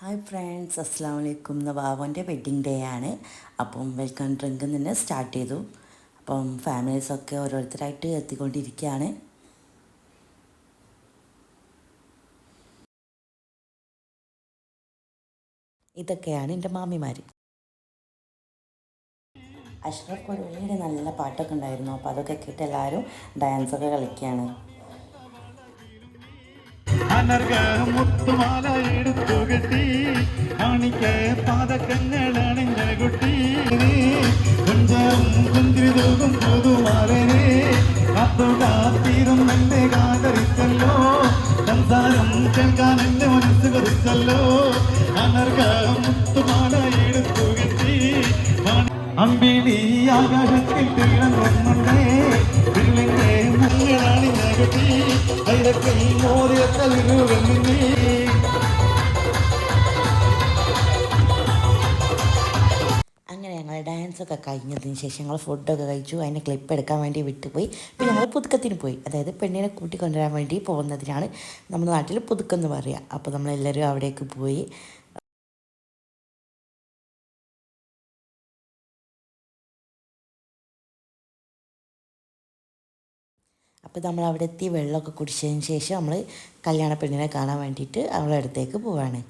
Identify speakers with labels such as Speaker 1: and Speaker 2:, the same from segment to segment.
Speaker 1: Hi friends അസ്സാം വലൈക്കും ഇന്ന് വാവോന്റെ വെഡ്ഡിങ് ഡേ ആണ്. അപ്പം വെൽക്കം ഡ്രിങ്ക് നിന്ന് സ്റ്റാർട്ട് ചെയ്തു. അപ്പം ഫാമിലീസൊക്കെ ഓരോരുത്തരായിട്ട് എത്തിക്കൊണ്ടിരിക്കുകയാണ്. ഇതൊക്കെയാണ് എന്റെ മാമിമാർ അഷ്റഫ് കൊടവള്ളിയുടെ നല്ല പാട്ടൊക്കെ ഉണ്ടായിരുന്നു. അപ്പോൾ അതൊക്കെ കേട്ട് എല്ലാവരും ഡാൻസൊക്കെ കളിക്കുകയാണ്.
Speaker 2: അനർഘ മുത്തുമാല കാത്തു കാത്തിരും എന്റെ കാതറിച്ചല്ലോ? സംസാരം കേൾക്കാൻ എന്റെ മനസ്സ് കുറിച്ചല്ലോ അനർഘ മുത്തുമാല എടുത്തു കെട്ടി. അമ്പിളി ആകാശത്തിൽ തിളങ്ങുന്നുണ്ടേ തിരുളിന്റെ മുങ്ങളാണിഞ്ഞ കുട്ടി അതിലൊക്കെ മോദിയ തളിരുകൾ നീ
Speaker 1: ഡാൻസൊക്കെ കഴിഞ്ഞതിന് ശേഷം ഞങ്ങൾ ഫുഡൊക്കെ കഴിച്ചു. അതിനെ ക്ലിപ്പ് എടുക്കാൻ വേണ്ടി വിട്ടുപോയി. പിന്നെ ഞങ്ങൾ പുതുക്കത്തിന് പോയി. അതായത് പെണ്ണിനെ കൂട്ടിക്കൊണ്ടുവരാൻ വേണ്ടി പോകുന്നതിനാണ് നമ്മുടെ നാട്ടിൽ പുതുക്കം എന്ന് പറയുക അപ്പോൾ നമ്മളെല്ലാവരും അവിടേക്ക് പോയി. അപ്പോൾ നമ്മൾ അവിടെ എത്തി വെള്ളമൊക്കെ കുടിച്ചതിന് ശേഷം നമ്മൾ കല്യാണ പെണ്ണിനെ കാണാൻ വേണ്ടിയിട്ട് അവളുടെ അടുത്തേക്ക് പോവാണ്.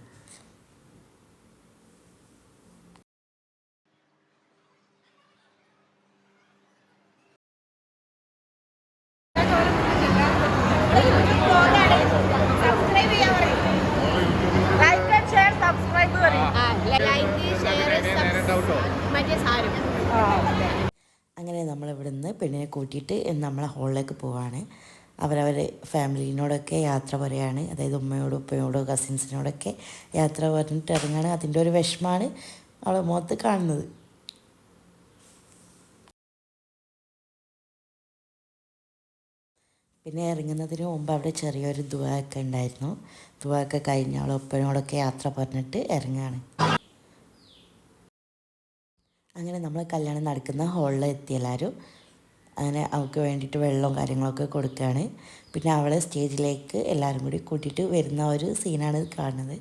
Speaker 1: അങ്ങനെ നമ്മൾ നിന്ന് പെണ്ണിനെ കൂട്ടിയിട്ട് നമ്മളെ ഹോളിലേക്ക് പോവാണ്. അവരവർ ഫാമിലിനോടൊക്കെ യാത്ര പറയാണ്. അതായത് ഉമ്മയോടും ഉപ്പയോടും കസിൻസിനോടൊക്കെ യാത്ര പറഞ്ഞിട്ട് ഇറങ്ങാണ്. അതിന്റെ ഒരു വിഷമാണ് അവളെ മുഖത്ത് കാണുന്നത്. പിന്നെ ഇറങ്ങുന്നതിന് മുമ്പ് അവിടെ ചെറിയൊരു ദുവാക്കെ ഉണ്ടായിരുന്നു. ദുവാക്കെ കഴിഞ്ഞ് അവളെ ഉപ്പനോടൊക്കെ യാത്ര പറഞ്ഞിട്ട് ഇറങ്ങാണ്. അങ്ങനെ നമ്മൾ കല്യാണം നടക്കുന്ന ഹോളിൽ എത്തി എല്ലാവരും അങ്ങനെ അവൾക്ക് വേണ്ടിയിട്ട് വെള്ളവും കാര്യങ്ങളൊക്കെ കൊടുക്കുകയാണ് പിന്നെ അവളെ സ്റ്റേജിലേക്ക് എല്ലാവരും കൂടി കൂട്ടിയിട്ട് വരുന്ന ഒരു സീനാണ് കാണുന്നത്.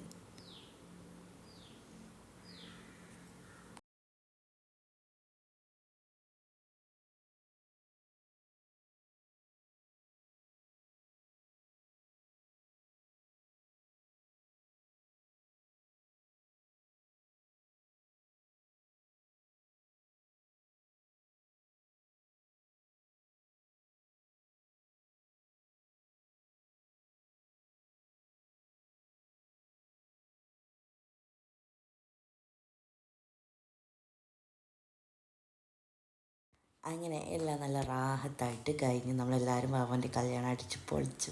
Speaker 1: അങ്ങനെ എല്ലാം നല്ല റാഹത്തായിട്ട് കഴിഞ്ഞ് നമ്മളെല്ലാവരും അവന്റെ കല്യാണം അടിച്ച് പൊളിച്ചു.